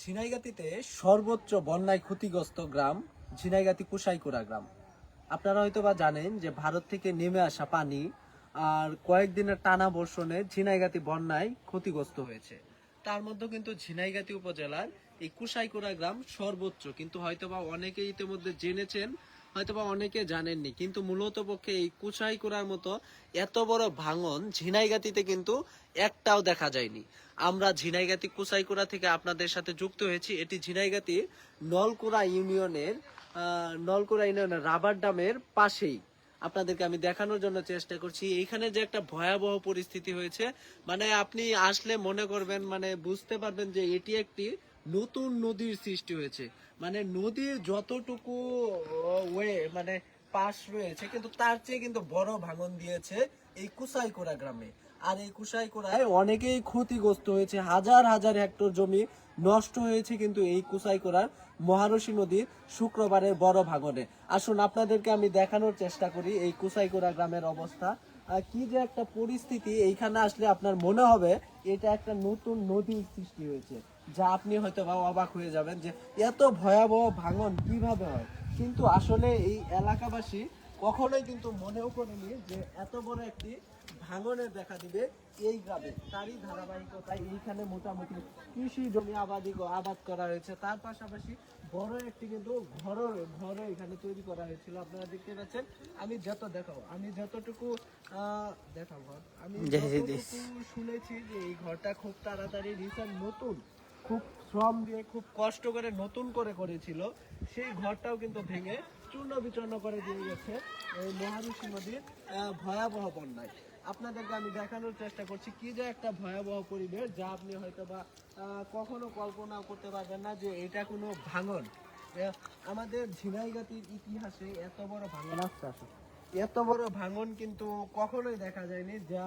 ঝিনাইগাতিতে সর্বোচ্চ বন্যায় ক্ষতিগ্রস্ত গ্রাম ঝিনাইগাতি কুশাইকুড়া গ্রাম। আপনারা হয়তো বা জানেন যে ভারত থেকে নেমে আসা পানি আর কয়েকদিনের টানা বর্ষণে ঝিনাইগাতি বন্যায় ক্ষতিগ্রস্ত হয়েছে। তার মধ্যে কিন্তু ঝিনাইগাতি উপজেলার এই কুশাইকুড়া গ্রাম সর্বোচ্চ, কিন্তু হয়তোবা অনেকেই ইতিমধ্যে জেনেছেন হয়তোবা অনেকে জানেননি, কিন্তু মূলত পক্ষে এই কুসাইকুড়ার মতো এত বড় ভাঙন ঝিনাইগাতিতে কিন্তু একটাও দেখা যায়নি। আমরা ঝিনাইগাতি কুসাইকুড়া থেকে আপনাদের সাথে যুক্ত হয়েছি। এটি ঝিনাইগাতি নলকুড়া ইউনিয়নের নলকুড়া ইউনিয়নের রাবার ডামের পাশেই। আপনাদেরকে আমি দেখানোর জন্য চেষ্টা করছি। এইখানে যে একটা ভয়াবহ পরিস্থিতি হয়েছে মানে আপনি আসলে মনে করবেন মানে বুঝতে পারবেন যে এটি একটি নতুন নদীর সৃষ্টি হয়েছে। মানে নদীর যতটুকু ওয়ে মানে পাশ রয়েছে, কিন্তু তার চেয়ে কিন্তু বড় ভাঙন দিয়েছে এই কুসাইকোড়া গ্রামে। আর এই কুসাইকোড়ায় অনেকেই ক্ষতিগ্রস্ত হয়েছে। হাজার হাজার হেক্টর জমি নষ্ট হয়েছে কিন্তু এই কুসাইকোড়ার মহারশী নদীর শুক্রবারের বড় ভাঙনে। আসুন, আপনাদেরকে আমি দেখানোর চেষ্টা করি এই কুসাইকোড়া গ্রামের অবস্থা। কি যে একটা পরিস্থিতি, এইখানে আসলে আপনার মনে হবে, এটা একটা নতুন নদীর সৃষ্টি হয়েছে। যা আপনি হয়তো বা অবাক হয়ে যাবেন যে এত ভয়াবহ ভাঙন কীভাবে হয়? কিন্তু আসলে এই এলাকাবাসী কখনোই কিন্তু মনেও করেনি যে এত বড় একটি ভাঙনের দেখা দিবে এই গ্রামে। তারই ধারাবাহিকতায় এইখানে মোটামুটি কৃষি জমি আবাদি আবাদ করা হয়েছে। তার পাশাপাশি বড় একটি কিন্তু ঘর ঘর এখানে তৈরি করা হয়েছিল। আপনারা দেখতে পাচ্ছেন আমি যত দেখাবো আমি যতটুকু দেখাবো আমি শুনেছি যে এই ঘরটা খুব তাড়াতাড়ি রিসেন্ট নতুন। খুব শ্রম দিয়ে খুব কষ্ট করে নতুন করে করেছিল। সেই ঘরটাও কিন্তু ভেঙে চূর্ণ বিচূর্ণ করে দিয়ে গেছে এই মহারুষি নদীর ভয়াবহ বন্যায়। আপনাদেরকে আমি দেখানোর চেষ্টা করছি কি যে একটা ভয়াবহ পরিবেশ যা আপনি হয়তো বা কখনো কল্পনা করতে পারবেন না যে এটা কোনো ভাঙন। আমাদের ঝিনাইগাতির ইতিহাসে এত বড় ভাঙন আসতে আসে এত বড় ভাঙন কিন্তু কখনোই দেখা যায়নি যা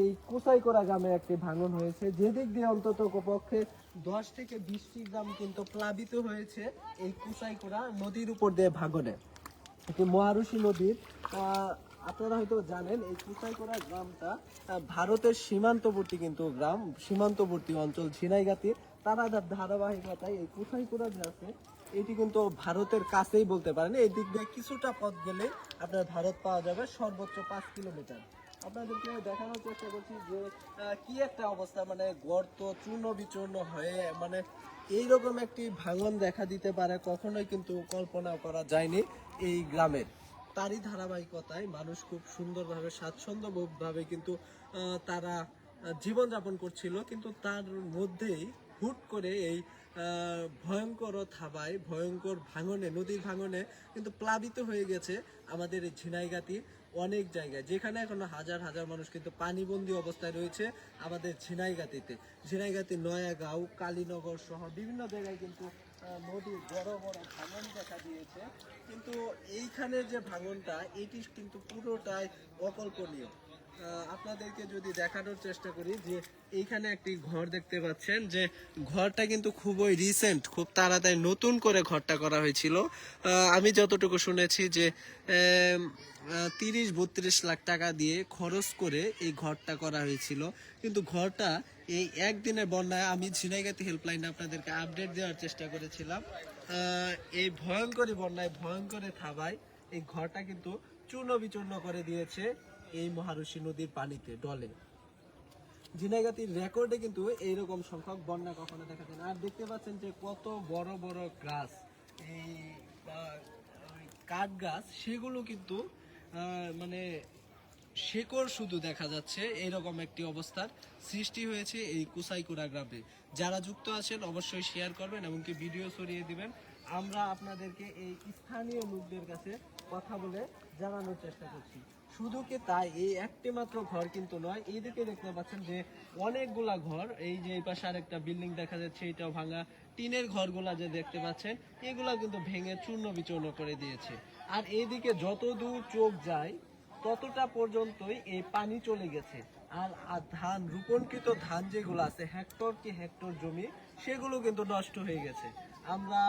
এই কোসাইকোড়া গ্রামে একটি ভাঙন হয়েছে। যেদিক দিয়ে অন্তত পক্ষে দশ থেকে বিশটি গ্রাম কিন্তু প্লাবিত হয়েছে এই কুসাইকোড়া নদীর উপর দিয়ে ভাঙনে। এটি মহারুষি নদীর। আপনারা হয়তো জানেন, এই কুসাইকোড়া গ্রামটা ভারতের সীমান্তবর্তী কিন্তু গ্রাম, সীমান্তবর্তী অঞ্চল ঝিনাইগাতি তারা যার ধারাবাহিকতায় এই কুসাইকোড়া যে আছে, এটি কিন্তু ভারতের কাছেই বলতে পারেন। এই দিক দিয়ে কিছুটা পথ গেলে আপনার ভারত পাওয়া যাবে সর্বোচ্চ পাঁচ কিলোমিটার। আপনাদেরকে দেখানোর চেষ্টা করছি যে কি একটা অবস্থা মানে গর্ত চূর্ণ বিচূর্ণ হয়ে মানে এইরকম একটি ভাঙন দেখা দিতে পারে, কখনোই কিন্তু কল্পনা করা যায়নি এই গ্রামের। তারই ধারাবাহিকতায় মানুষ খুব সুন্দরভাবে স্বাচ্ছন্দ্যভাবে কিন্তু তারা জীবনযাপন করছিল, কিন্তু তার মধ্যেই হুট করে এই ভয়ঙ্কর থাবায়, ভয়ঙ্কর ভাঙনে, নদীর ভাঙনে কিন্তু প্লাবিত হয়ে গেছে আমাদের এই ঝিনাইগাতি। অনেক জায়গায় যেখানে এখনও হাজার হাজার মানুষ কিন্তু পানিবন্দী অবস্থায় রয়েছে আমাদের ঝিনাইগাতিতে। ঝিনাইগাতি, নয়াগাঁও, কালীনগর সহ বিভিন্ন জায়গায় কিন্তু নদীর বড় বড় ভাঙন দেখা দিয়েছে। কিন্তু এইখানের যে ভাঙনটা, এটি কিন্তু পুরোটাই অকল্পনীয়। আপনাদেরকে যদি দেখানোর চেষ্টা করি যে এইখানে একটি ঘর দেখতে পাচ্ছেন, যে ঘরটা কিন্তু খুবই রিসেন্ট খুব তাড়াতাড়ি নতুন করে ঘরটা করা হয়েছিল। আমি যতটুকু শুনেছি যে তিরিশ বত্রিশ লাখ টাকা দিয়ে খরচ করে এই ঘরটা করা হয়েছিল। কিন্তু ঘরটা এই একদিনের বন্যায় আমি ঝিনাইগাতি হেল্পলাইনে আপনাদেরকে আপডেট দেওয়ার চেষ্টা করেছিলাম। এই ভয়ঙ্করী বন্যায়, ভয়ঙ্করে থাবায় এই ঘরটা কিন্তু চূর্ণ বিচূর্ণ করে দিয়েছে। এই মহারশী নদীর পানিতে ডলে। ঝিনাইগাতির রেকর্ডে কিন্তু এইরকম সংখ্যক বন্যা কখনো দেখা যায় না। আর দেখতে পাচ্ছেন যে কত বড় বড় গাছ, এই কাঠ গাছ, সেগুলো কিন্তু মানে শেকড় শুধু দেখা যাচ্ছে এইরকম একটি অবস্থার সৃষ্টি হয়েছে এই কুসাইকুড়া গ্রামে। যারা যুক্ত আছেন অবশ্যই শেয়ার করবেন এমনকি ভিডিও ছড়িয়ে দিবেন। আমরা আপনাদেরকে এই স্থানীয় লোকদের কাছে কথা বলে জানানোর চেষ্টা করছি। শুধু কি তাই? এই একটি মাত্র ঘর কিন্তু নয় এইদিকে দেখতে পাচ্ছেন যে অনেকগুলা ঘর। এই যে এই পাশে আরেকটা বিল্ডিং দেখা যাচ্ছে, এটাও ভাঙা। টিনের ঘরগুলা যে দেখতে পাচ্ছেন, এগুলা কিন্তু ভেঙে চূর্ণ বিচূর্ণ করে দিয়েছে। আর এইদিকে যত দূর চোখ যায়, ততটা পর্যন্তই এই পানি চলে গেছে। আর ধান, রোপণকৃত ধান যেগুলো আছে, হেক্টর কি হেক্টর জমি, সেগুলো কিন্তু নষ্ট হয়ে গেছে। আমরা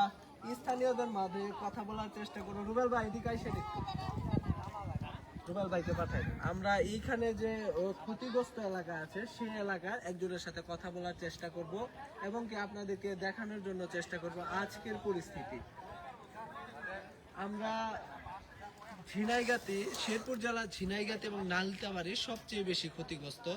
স্থানীয়দের মাঝে কথা বলার চেষ্টা করব। রুবেল ভাই, এদিকে এসে দেখতে রুবেল ভাইকে পাঠাই আমরা এইখানে যে ক্ষতিগ্রস্ত এলাকা আছে, সেই এলাকার একজনের সাথে কথা বলার চেষ্টা করব এবং কি আপনাদেরকে দেখানোর জন্য চেষ্টা করব আজকের পরিস্থিতি। আমরা ঝিনাইগাতি, শেরপুর জেলা ঝিনাইগাতি এবং নালতাবাড়ি সবচেয়ে বেশি ক্ষতিগ্রস্ত।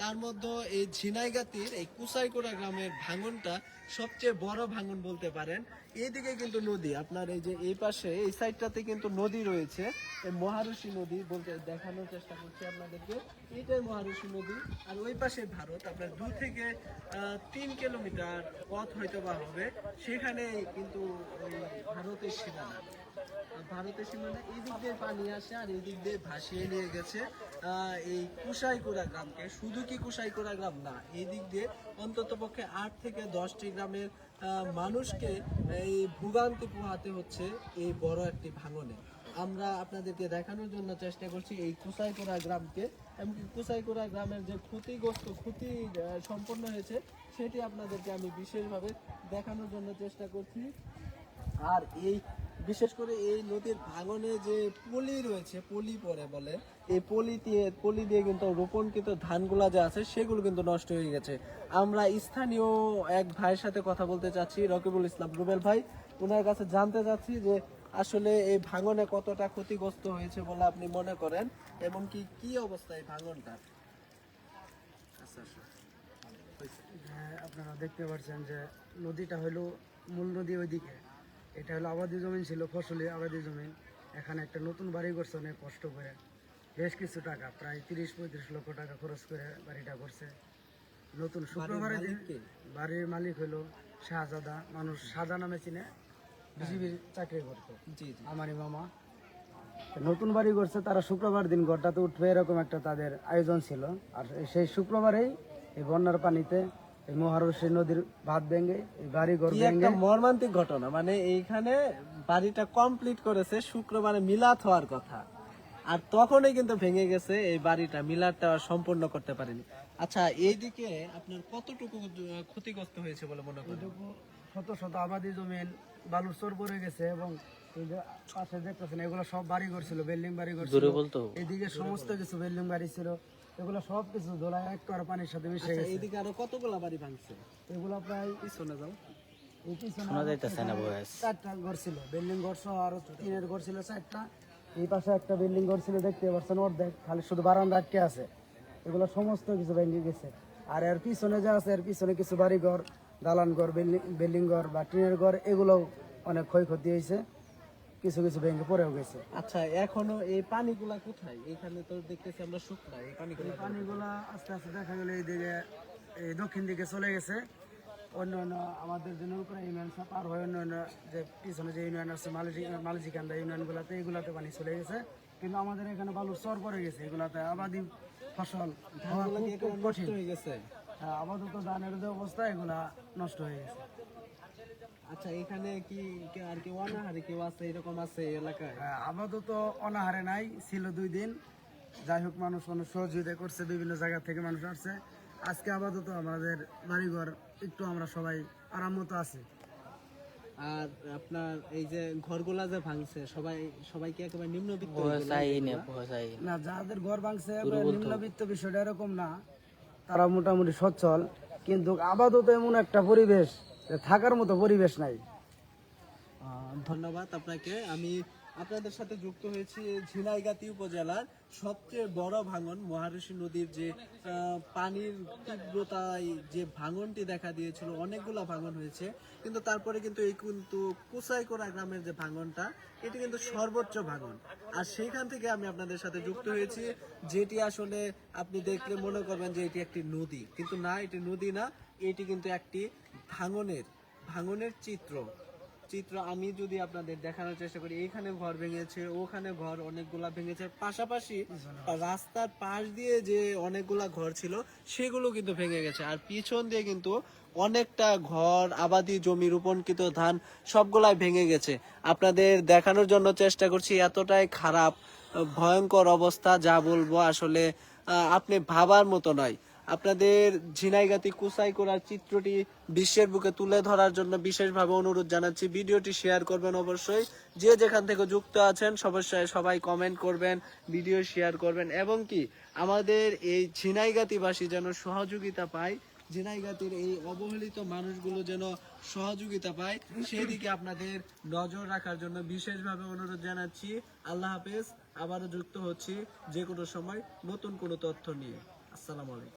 তার মধ্যে এই ঝিনাইগাতির এই কুসাইকোড়া গ্রামের ভাঙনটা সবচেয়ে বড় ভাঙন বলতে পারেন। এইদিকে কিন্তু নদী। আপনার এই যে এই পাশে, এই সাইডটাতে কিন্তু নদী রয়েছে। এই মহারশী নদী বলতে দেখানোর চেষ্টা করছি আপনাদেরকে। এইটাই মহারশী নদী। আর ওই পাশে ভারত, আপনার দু থেকে তিন কিলোমিটার পথ হয়তো বা হবে। সেখানে কিন্তু ভারতের সীমানা। ভারতের সীমানা এই দিক দিয়ে পানি আসে আর এই দিক দিয়ে ভাসিয়ে নিয়ে গেছে। এই কুসাইকুড়া গ্রামকে। শুধু কি কুসাইকুড়া গ্রাম না, এই দিক দিয়ে অন্তত পক্ষে আট থেকে দশটি গ্রামের মানুষকে এই ভোগান্তি পোহাতে হচ্ছে এই বড় একটি ভাঙনে। আমরা আপনাদেরকে দেখানোর জন্য চেষ্টা করছি এই কুসাইকুড়া গ্রামকে, এমনকি কুসাইকুড়া গ্রামের যে ক্ষতিগ্রস্ত, ক্ষতি সম্পন্ন হয়েছে, সেটি আপনাদেরকে আমি বিশেষভাবে দেখানোর জন্য চেষ্টা করছি। আর এই বিশেষ করে এই নদীর ভাঙনে যে পলি রয়েছে পলি পরে বলে এই পলি দিয়ে পলি দিয়ে কিন্তু রোপণকৃত ধানগুলা যে আছে সেগুলো কিন্তু নষ্ট হয়ে গেছে। আমরা স্থানীয় এক ভাইয়ের সাথে কথা বলতে চাচ্ছি রকিবুল ইসলাম রুবেল ভাই। ওনার কাছে জানতে চাচ্ছি যে আসলে এই ভাঙনে কতটা ক্ষতিগ্রস্ত হয়েছে বলে আপনি মনে করেন এবং কি কি অবস্থা এই ভাঙনটা? আচ্ছা আচ্ছা। হ্যাঁ, আপনারা দেখতে পাচ্ছেন যে নদীটা হলো মূল নদী ওইদিকে। এটা হলো আবাদি জমিন ছিল ফসলি আবাদি জমিন। এখানে একটা নতুন বাড়ি করছে অনেক কষ্ট করে। বেশ কিছু টাকা প্রায় তিরিশ পঁয়ত্রিশ লক্ষ টাকা খরচ করে বাড়িটা করছে। নতুন শুক্রবারে বাড়ির মালিক হলো শাহজাদা মানুষ সাজা নামে চিনে বিজিবির চাকরি করতো। আমারই মামা। নতুন বাড়ি করছে তারা শুক্রবার দিন ঘরটাতে উঠবে এরকম একটা তাদের আয়োজন ছিল। আর সেই শুক্রবারেই এই বন্যার পানিতে এই মহারশী নদীর ভাত ভেঙে এই বাড়ি ঘর ভেঙে। মর্মান্তিক ঘটনা মানে এইখানে বাড়িটা কমপ্লিট করেছে শুক্রবারে মিলাদ হওয়ার কথা। আর তখনই কিন্তু ভেঙে গেছে এই বাড়িটা মিলাদটা সম্পূর্ণ করতে পারেনি। আচ্ছা এইদিকে আপনার কতটুকু ক্ষতিগ্রস্ত হয়েছে বলে মনে করেন? শত শত আবাদি জমিন বালুর চর পড়ে গেছে এবং এই পাশে দেখতেছেন এগুলো সব বাড়ি করছিল বিল্ডিং বাড়ি করছিল এদিকে সমস্ত কিছু বিল্ডিং বাড়ি ছিল। এগুলো সব কিছু ধোলায় এক পানির সাথে মিশে আচ্ছা, গেছে। এইদিকে আরও কতগুলা বাড়ি ভাঙছে? এগুলো প্রায় পিছনে যাও। এই পিছনে এখানে চারটা ঘর ছিল বিল্ডিং ঘর সহ আরও টিনের ঘর ছিল চারটা। এই পাশে একটা বিল্ডিং ঘর ছিল দেখতে পাচ্ছেন অর্ধেক খালি শুধু বারান্দা আটকে আছে। এগুলো সমস্ত কিছু ভেঙে গেছে। আর এর পিছনে যা আছে এর পিছনে কিছু বাড়ি ঘর দালান ঘর বিল্ডিং বিল্ডিং ঘর বা টিনের ঘর এগুলো অনেক ক্ষয়ক্ষতি হয়েছে। কিছু কিছু ভেঙে পড়েও গেছে। আচ্ছা এখনও এই পানিগুলা কোথায়? এখানে তো দেখতেছি আমরা শুকনা এই পানিগুলা পানিগুলা আস্তে আস্তে দেখা গেল এইদিকে এই দক্ষিণ দিকে চলে গেছে। অন্য অন্য আমাদের যে নৌকা ইউনিয়ন সব হয়ে অন্য অন্য যে পিছনে যে ইউনিয়ন আছে মালজি মালজিকান্দা ইউনিয়নগুলোতে এগুলাতে পানি চলে গেছে। কিন্তু আমাদের এখানে বালুর চর পড়ে গেছে এগুলাতে আবাদি ফসল কঠিন। হয়ে গেছে? হ্যাঁ, আপাতত ধানের যে অবস্থা এগুলা নষ্ট হয়ে গেছে। আচ্ছা এখানে কি আর কি অনাহারে কেউ আছে এরকম আছে এলাকায়? হ্যাঁ, আপাতত অনাহারে নাই ছিল দুই দিন। যাই হোক মানুষ অনেক সহযোগিতা করছে বিভিন্ন জায়গা থেকে মানুষ আসছে। আজকে আপাতত আমাদের বাড়িঘর একটু আমরা সবাই আরাম মতো আছি। আর আপনার এই যে ঘরগুলা যে ভাঙছে সবাই সবাই কি একেবারে নিম্নবিত্ত না যাদের ঘর ভাঙছে নিম্নবিত্ত বিষয়টা এরকম না। তারা মোটামুটি সচ্ছল কিন্তু আপাতত এমন একটা পরিবেশ থাকার মতো পরিবেশ নাই। ধন্যবাদ আপনাকে। আমি আপনাদের সাথে যুক্ত হয়েছি ঝিনাইগাতি উপজেলার সবচেয়ে বড় ভাঙন মহারশী নদীর যে পানির তীব্রতায় যে ভাঙনটি দেখা দিয়েছিল, অনেকগুলো ভাঙন হয়েছে। কিন্তু তারপরে কিন্তু এই কিন্তু কুসাইকোড়া গ্রামের যে ভাঙনটা, এটি কিন্তু সর্বোচ্চ ভাঙন। আর সেইখান থেকে আমি আপনাদের সাথে যুক্ত হয়েছি, যেটি আসলে আপনি দেখলে মনে করবেন যে এটি একটি নদী। কিন্তু না, এটি নদী না এটি কিন্তু একটি ভাঙনের ভাঙনের চিত্র। চিত্র আমি যদি আপনাদের দেখানোর চেষ্টা করি এখানে ঘর ভেঙেছে, ওখানে ঘর অনেকগুলা ভেঙেছে। পাশাপাশি রাস্তার পাশ দিয়ে যে অনেকগুলা ঘর ছিল, সেগুলো কিন্তু ভেঙে গেছে। আর পিছন দিয়ে কিন্তু অনেকটা ঘর, আবাদি জমি, রোপণকৃত ধান, সবগুলাই ভেঙে গেছে। আপনাদের দেখানোর জন্য চেষ্টা করছি, এতটাই খারাপ, ভয়ঙ্কর অবস্থা, যা বলব আসলে আপনি ভাবার মতো নয়। আপনাদের ঝিনাইগাতি কুসাই করার চিত্রটি বিশ্বের বুকে তুলে ধরার জন্য বিশেষভাবে অনুরোধ জানাচ্ছি। ভিডিওটি শেয়ার করবেন অবশ্যই। যে যেখান থেকে যুক্ত আছেন সবাই সবাই কমেন্ট করবেন ভিডিও শেয়ার করবেন। এবং কি, আমাদের এই ঝিনাইগাতিবাসী যেন সহযোগিতা পায়, ঝিনাইগাতির এই অবহেলিত মানুষগুলো যেন সহযোগিতা পায় সেই দিকে আপনাদের নজর রাখার জন্য বিশেষভাবে অনুরোধ জানাচ্ছি। আল্লাহ হাফেজ, আবারও যুক্ত হচ্ছি যে কোনো সময় নতুন কোনো তথ্য নিয়ে। আসসালামু আলাইকুম।